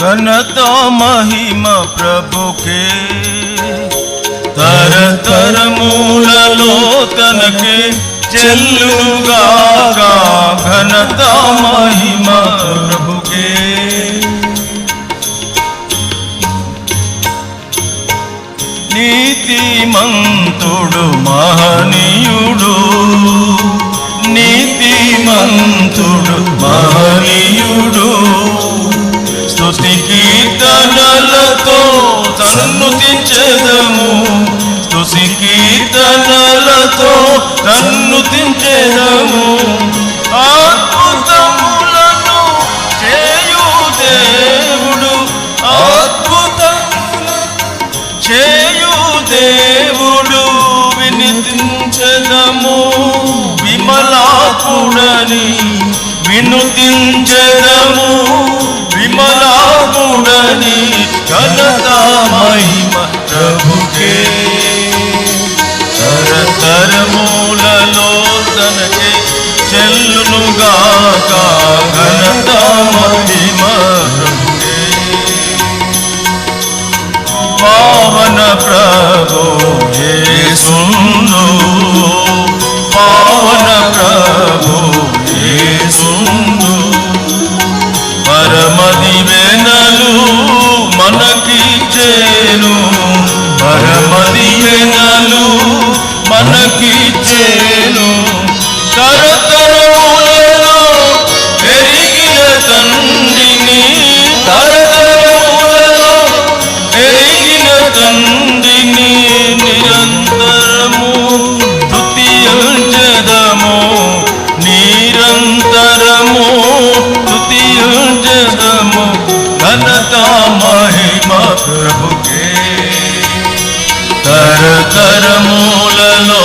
ఘనత మహిమ ప్రభుకే తరతరములలో తనకే చెల్లుగా ఘనత మహిమ ప్రభుకే నీతిమంతుడు మహా సన్నుతించెదము స్తుతి కీర్తనలతో సన్నుతించెదము అద్భుతములను చేయు దేవుడు. అద్భుతములను చేయు దేవుడు. వినితించదము విమలాకుడని వినుతించదము. విమలాకుడని ఘనత ప్రభు యేసును పావన ప్రభు యేసును పరమది వెనలు మనకిచ్చేను పరమది వెనలు మనకిచ్చేను తరతరములలో ఘనత మహిమ ప్రభుకే తరతరములలో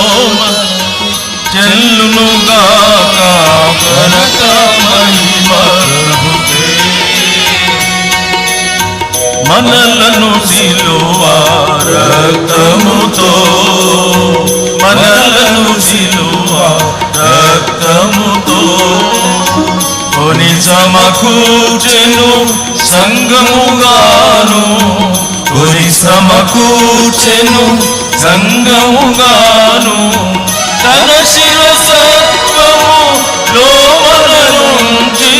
చెల్లునుగాక ఘనత మహిమ ప్రభుకే మనలను సిలువ రక్తముతో సమకూచెను సంగముగాను. కొని సమకూచెను సంగముగాను. తన శిరసత్వము లోమల నుంచి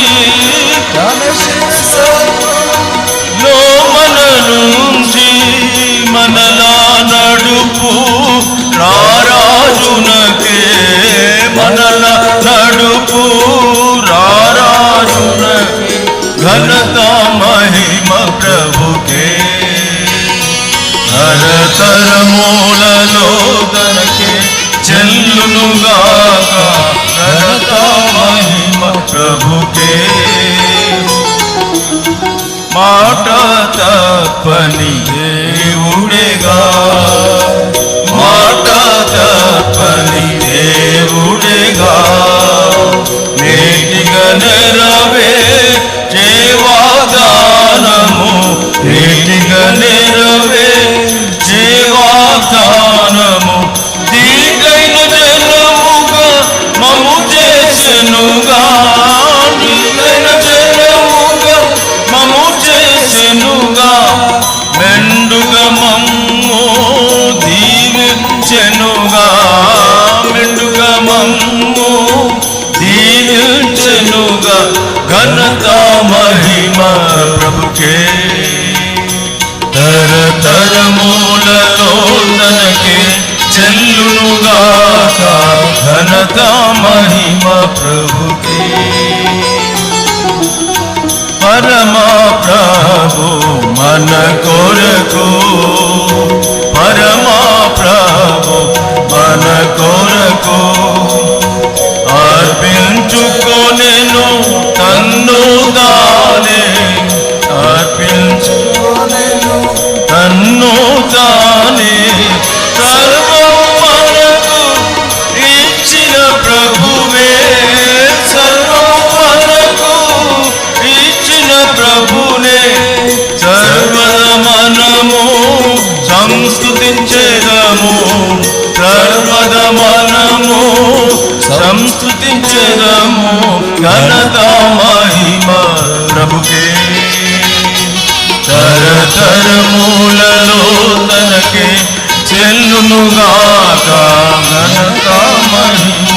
తన శిరసత్వము లోమల నుంచి మనలా నడుపు రారాజునకే. మనలా తరములలో తనకే చెల్లునుగాక ఘనత మహిమ ప్రభుకే. మాట తప్పని దీవించెనుగా మెండుగా మమ్ము దీవించెనుగా ఘనత మహిమ ప్రభుకే. తరతరములలో తనకే చెల్లునుగాక ఘనత మహిమ ప్రభుకే. పరమా ప్రభు మన కొరకు స్థుతించదము ఘనత మహిమ ప్రభుకే. తరతరములలో తనకే చెల్లునుగాక ఘనత మహిమ